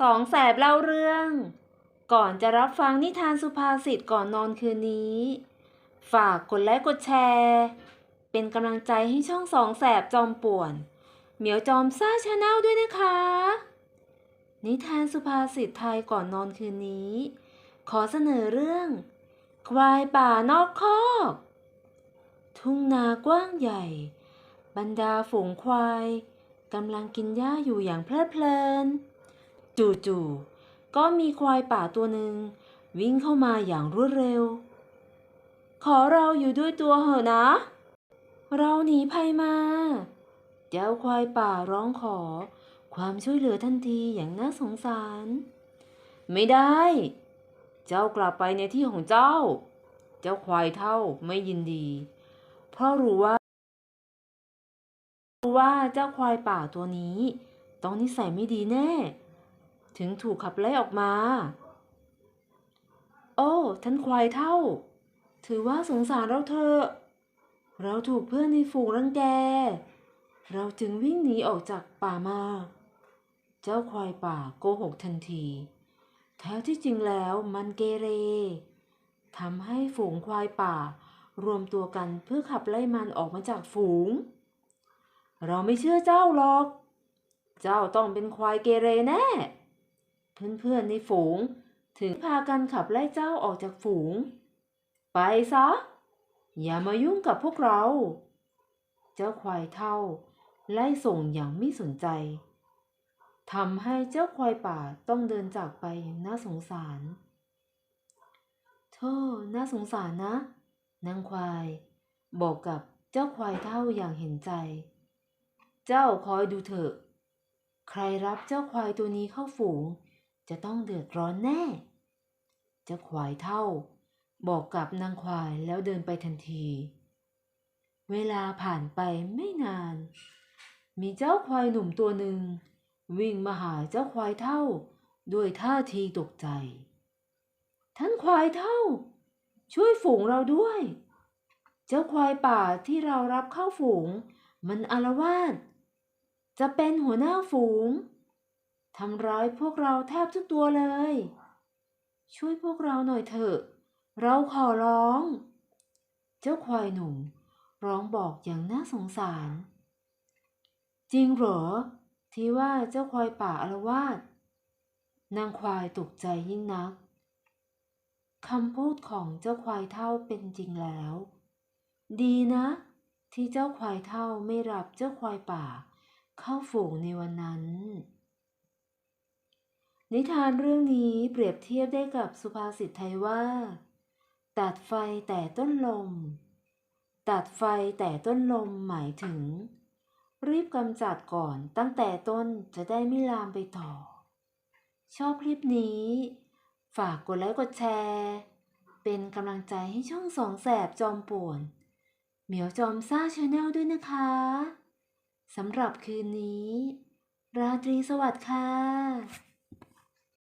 สองแสบเล่าเรื่อง ก่อนจะรับฟังนิทานสุภาษิตก่อนนอนคืนนี้ ฝากกดไลค์กดแชร์ เป็นกำลังใจให้ช่องสองแสบจอมป่วน เหมียวจอมซ่าชาแนลด้วยนะคะ นิทานสุภาษิตไทยก่อนนอนคืนนี้ ขอเสนอเรื่อง ควายป่านอกคอก ทุ่งนากว้างใหญ่ บรรดาฝูงควายกำลังกินหญ้าอยู่อย่างเพลิดเพลิน จู่ๆก็มีควายป่าตัวหนึ่งวิ่งเข้ามาอย่างรวดเร็ว ขอเราอยู่ด้วยตัวเหอะนะ เราหนีภัยมา เจ้าควายป่าร้องขอ ความช่วยเหลือทันทีอย่างน่าสงสาร ไม่ได้ เจ้ากลับไปในที่ของเจ้า เจ้าควายเท่าไม่ยินดี เพราะรู้ว่า รู้ว่าเจ้าควายป่าตัวนี้ต้องนิสัยไม่ดีแน่ ถึงถูกขับไล่ออกมา โอ้ท่านควายเท่า ถือว่าสงสารเราเถอะ เราถูกเพื่อนในฝูงรังแก เราจึงวิ่งหนีออกจากป่ามา เจ้าควายป่าโกหกทันที แท้ที่จริงแล้วมันเกเรทำให้ฝูงควายป่ารวมตัวกันเพื่อขับไล่มันออกมาจากฝูง เราไม่เชื่อเจ้าหรอก เจ้าต้องเป็นควายเกเรแน่ เพื่อนๆในฝูง ถึงพากันขับไล่เจ้าออกจากฝูง ไปซะ อย่ามายุ่งกับพวกเรา เจ้าควายเท่า ไล่ส่งอย่างไม่สนใจทำให้เจ้าควายป่าต้องเดินจากไปอย่างน่าสงสารโธ่น่าสงสารนะนางควาย บอกกับเจ้าควายเท่าอย่างเห็นใจ เจ้าคอยดูเถอะ ใครรับเจ้าควายตัวนี้เข้าฝูง จะต้องเดือดร้อนแน่ เจ้าควายเท่า บอกกับนางควายแล้วเดินไปทันที เวลาผ่านไปไม่นาน มีเจ้าควายหนุ่มตัวหนึ่ง วิ่งมาหาเจ้าควายเท่า ด้วยท่าทีตกใจ ท่านควายเท่า ช่วยฝูงเราด้วย เจ้าควายป่าที่เรารับเข้าฝูง มันอารวาสจะเป็นหัวหน้าฝูง ทำร้ายพวกเราแทบทุกตัวเลย ช่วยพวกเราหน่อยเถอะ เราขอร้อง เจ้าควายหนุ่ม ร้องบอกอย่างน่าสงสาร จริงเหรอ ที่ว่าเจ้าควายป่าอารวาสนางควายตกใจยิ่งนักคำพูดของเจ้าควายเท่าเป็นจริงแล้ว ดีนะ ที่เจ้าควายเท่าไม่รับเจ้าควายป่า เข้าฝูงในวันนั้น นิทานเรื่องนี้เปรียบเทียบได้กับสุภาษิตไทยว่า ตัดไฟแต่ต้นลม ตัดไฟแต่ต้นลมหมายถึง รีบกำจัดก่อนตั้งแต่ต้นจะได้ไม่ลามไปต่อ ชอบคลิปนี้ ฝากกดไลค์กดแชร์ เป็นกำลังใจให้ช่องสองแสบจอมป่วน เหมียวจอมซ่าชาแนลด้วยนะคะสำหรับคืนนี้ ราตรีสวัสดิ์ค่ะ